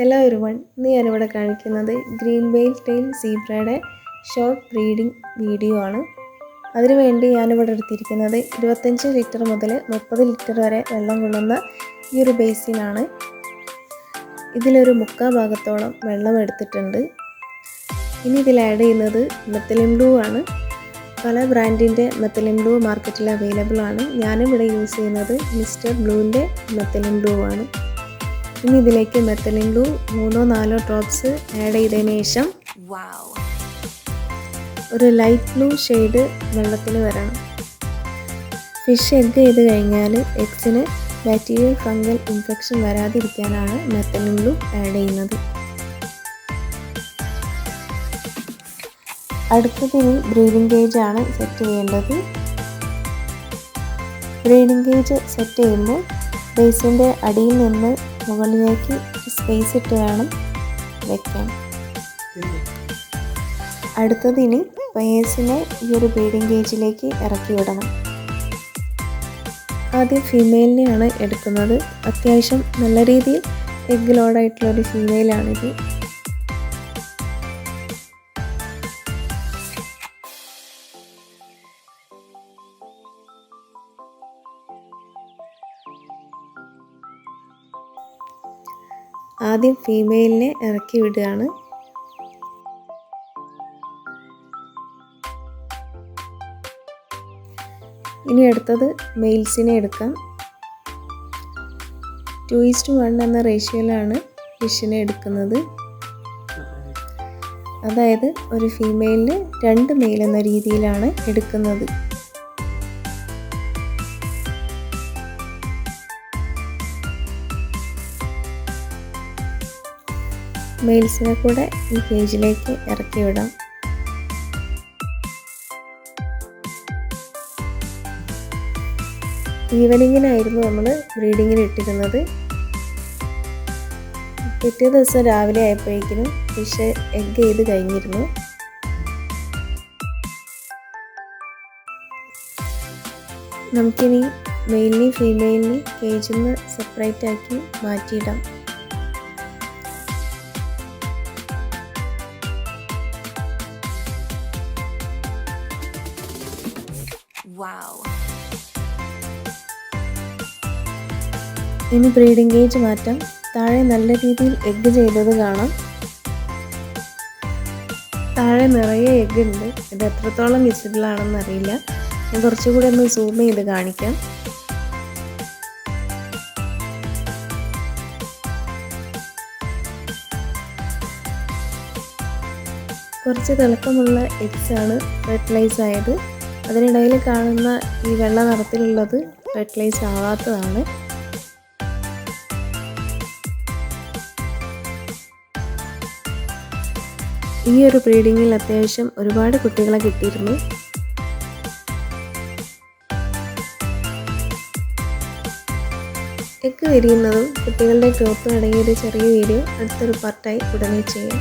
Hello ഒരുവൺ ഇന്ന് ഞാനിവിടെ കാണിക്കുന്നത് ഗ്രീൻ വെയിൽ ടെയിൽ സീബ്രയുടെ ഷോർട്ട് ബ്രീഡിംഗ് വീഡിയോ ആണ്. അതിനുവേണ്ടി ഞാനിവിടെ എടുത്തിരിക്കുന്നത് ഇരുപത്തഞ്ച് ലിറ്റർ മുതൽ മുപ്പത് ലിറ്റർ വരെ വെള്ളം കൊള്ളുന്ന ഈ ഒരു ബേസിനാണ് ഇതിലൊരു മുക്കാ ഭാഗത്തോളം വെള്ളം എടുത്തിട്ടുണ്ട്. ഇനി ഇതിൽ ആഡ് ചെയ്യുന്നത് മെത്തലിൻ ബ്ലൂ ആണ്. പല ബ്രാൻഡിന്റെ മെത്തലിൻ ബ്ലൂ മാർക്കറ്റിൽ അവൈലബിൾ ആണ്. ഞാനിവിടെ യൂസ് ചെയ്യുന്നത് മിസ്റ്റർ ബ്ലൂവിന്റെ മെത്തലിൻ ബ്ലൂ ആണ്. ഇനി ഇതിലേക്ക് മെത്തലിൻ ഗ്ലൂ മൂന്നോ നാലോ ഡ്രോപ്സ് ആഡ് ചെയ്തതിന് ശേഷം ഒരു ലൈറ്റ് ബ്ലൂ ഷെയ്ഡ് വെള്ളത്തിൽ വരണം. ഫിഷ് എഗ്ഗ് ചെയ്ത് കഴിഞ്ഞാൽ എഗ്സിന് ബാക്ടീരിയൽ ഫംഗൽ ഇൻഫെക്ഷൻ വരാതിരിക്കാനാണ് മെത്തലിൻ ഗ്ലൂ ആഡ് ചെയ്യുന്നത് അടുത്തതിന് ബ്രീഡിംഗ് ഗേജ് ആണ് സെറ്റ് ചെയ്യേണ്ടത്. ബ്രീഡിംഗ് ഗേജ് സെറ്റ് ചെയ്യുമ്പോൾ ബേസിന്റെ അടിയിൽ നിന്ന് മുകളിലേക്ക് സ്പേസ് ഇട്ട് വേണം വെക്കാൻ. അടുത്തതിന് പയേഴ്സിനെ ഈ ഒരു ബീഡിങ് ഗേജിലേക്ക് ഇറക്കി വിടണം. ആദ്യം ഫീമെയിലിനെയാണ് എടുക്കുന്നത്. അത്യാവശ്യം നല്ല രീതിയിൽ എഗ് ലോഡായിട്ടുള്ള ഒരു ഫീമെയിലാണിത് ആദ്യം ഫീമെയിലിനെ ഇറക്കി വിടുകയാണ്. ഇനി അടുത്തത് മെയിൽസിനെ എടുക്കാം. ടു ഈസ്റ്റ് വൺ എന്ന റേഷ്യോയിലാണ് ഫിഷിനെ എടുക്കുന്നത്. അതായത് ഒരു ഫീമെയിലിന് രണ്ട് മെയിൽ എന്ന രീതിയിലാണ് എടുക്കുന്നത്. മെയിൽസിനെ കൂടെ ഈ കേജിലേക്ക് ഇറക്കി വിടാം ഈവനിങ്ങിനായിരുന്നു നമ്മൾ ബ്രീഡിങ്ങിന് ഇട്ടിരുന്നത്. പിറ്റേ ദിവസം രാവിലെ ആയപ്പോഴേക്കിനും ഫിഷ് എഗ് ചെയ്ത് കഴിഞ്ഞിരുന്നു. നമുക്കിനി മെയിലിനെയും ഫീമെയിലിനെയും കേജിൽ നിന്ന് സെപ്പറേറ്റ് ആക്കി മാറ്റിയിടാം. ഇനി ബ്രീഡിംഗ് ഗേജ് മാറ്റം. താഴെ നല്ല രീതിയിൽ എഗ്ഗ് ചെയ്തത് കാണാം. താഴെ നിറയെ എഗ്ഗ് ഉണ്ട്. ഇത് എത്രത്തോളം വിസിബിൾ ആണെന്ന് അറിയില്ല. ഞാൻ കുറച്ചുകൂടി ഒന്ന് സൂം ചെയ്ത് കാണിക്കാം. കുറച്ച് തിളക്കമുള്ള ആണ് ഫെർട്ടിലൈസ് ആയത്. അതിനിടയിൽ കാണുന്ന ഈ വെള്ള നിറത്തിലുള്ളത് ഫെർട്ടിലൈസ് ആവാത്തതാണ്. ഈ ഒരു ബ്രീഡിങ്ങിൽ അത്യാവശ്യം ഒരുപാട് കുട്ടികളെ കിട്ടിയിരുന്നു. തെക്ക് വിരിയുന്നതും കുട്ടികളുടെ ഗ്രോത്തും അടങ്ങിയ ഒരു ചെറിയ വീഡിയോ അടുത്തൊരു പാർട്ടായി ഉടനെ ചെയ്യാം.